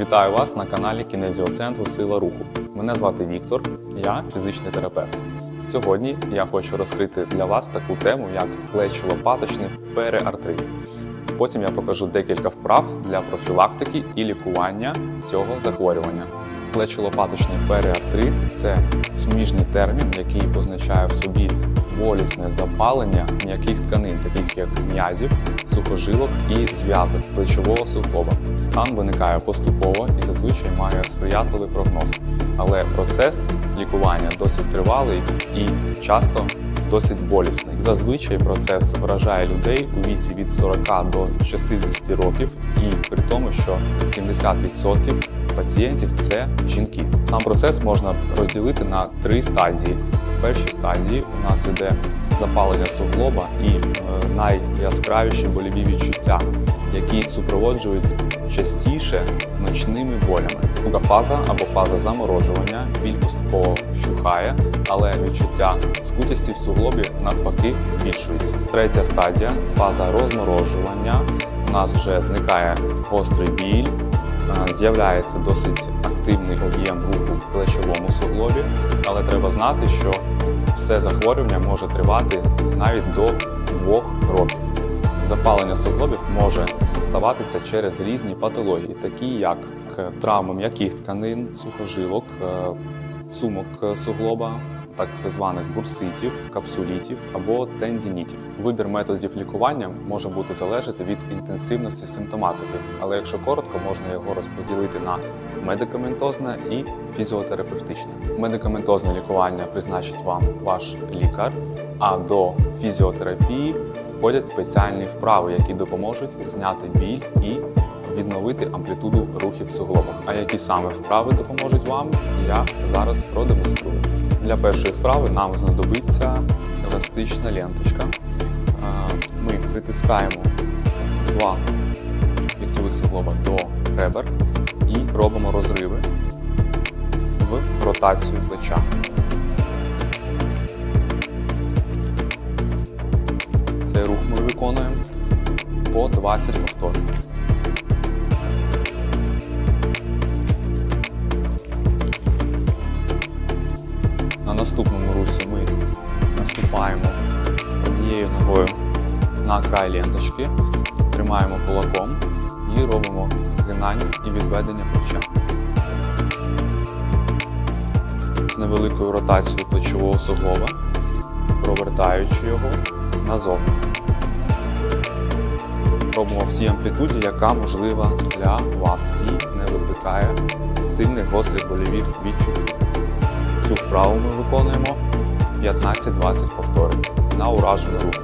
Вітаю вас на каналі Кінезіоцентру Сила Руху. Мене звати Віктор, я фізичний терапевт. Сьогодні я хочу розкрити для вас таку тему, як плечо-лопаточний переартрит. Потім я покажу декілька вправ для профілактики і лікування цього захворювання. Плечо-лопаточний переартрит це суміжний термін, який позначає в собі болісне запалення м'яких тканин, таких як м'язів, сухожилок і зв'язок плечового суглоба. Стан виникає поступово і зазвичай має сприятливий прогноз. Але процес лікування досить тривалий і часто досить болісний. Зазвичай процес вражає людей у віці від 40 до 60 років, і при тому, що 70% пацієнтів це жінки. Сам процес можна розділити на три стадії. В першій стадії у нас іде запалення суглоба і е, найяскравіші больові відчуття, які супроводжуються частіше ночними болями. Друга фаза або фаза заморожування, біль поступово вщухає, але відчуття скутості в суглобі навпаки збільшується. Третя стадія фаза розморожування. У нас вже зникає гострий біль, з'являється досить активний об'єм руху в плечовому суглобі, але треба знати, що все захворювання може тривати навіть до двох років. Запалення суглобів може ставатися через різні патології, такі як травми м'яких тканин, сухожилок, е, сумок суглоба, так званих бурситів, капсулітів або тендінітів. Вибір методів лікування може бути залежати від інтенсивності симптоматики, але якщо коротко, можна його розподілити на медикаментозне і фізіотерапевтичне. Медикаментозне лікування призначить вам ваш лікар, а до фізіотерапії входять спеціальні вправи, які допоможуть зняти біль і відновити амплітуду рухів в суглобах. А які саме вправи допоможуть вам, я зараз продемонструю. Для першої вправи нам знадобиться еластична ленточка. Ми притискаємо два ліктьових суглоба до ребер і робимо розриви в ротацію плеча. Цей рух ми виконуємо по 20 повторів. На наступному русі ми наступаємо однією ногою на край ленточки, тримаємо кулаком і робимо згинання і відведення плеча. З невеликою ротацією плечового суглоба, провертаючи його назовні. Робимо в тій амплітуді, яка можлива для вас і не викликає сильних гострих больових відчуттів. Цю вправу ми виконуємо 15-20 повторів на уражену руку.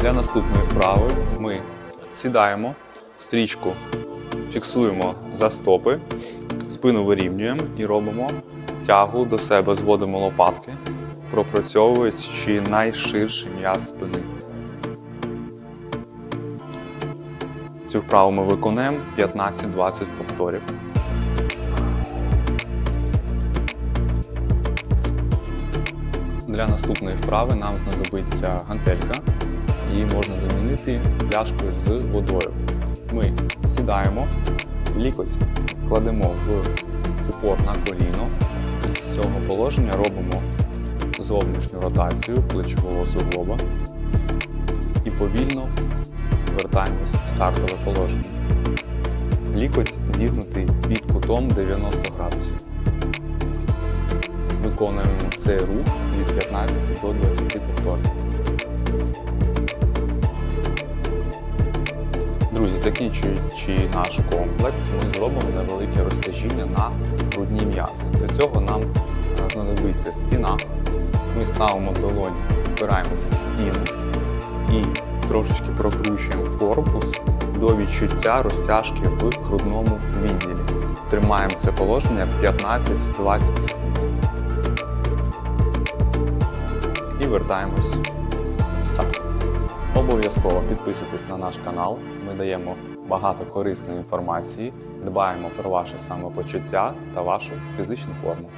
Для наступної вправи ми сідаємо, стрічку фіксуємо за стопи, спину вирівнюємо і робимо тягу до себе, зводимо лопатки, пропрацьовуючи найширший м'яз спини. Цю вправу ми виконуємо 15-20 повторів. Для наступної вправи нам знадобиться гантелька. Її можна замінити пляшкою з водою. Ми сідаємо, лікоть кладемо в упор на коліно і з цього положення робимо зовнішню ротацію плечового суглоба і повільно вертаємось в стартове положення. Лікоть зігнутий під кутом 90 градусів. Виконуємо цей рух від 15 до 20 повторів. Друзі, закінчуючи наш комплекс, ми зробимо невелике розтяжіння на грудні м'язи. Для цього нам е, знадобиться стіна. Ми ставимо долонь, впираємося в стіну і трошечки прокручуємо корпус до відчуття розтяжки в грудному відділі. Тримаємо це положення 15-20 секунд. Вертаємось в старт. Обов'язково підписуйтесь на наш канал. Ми даємо багато корисної інформації, дбаємо про ваше самопочуття та вашу фізичну форму.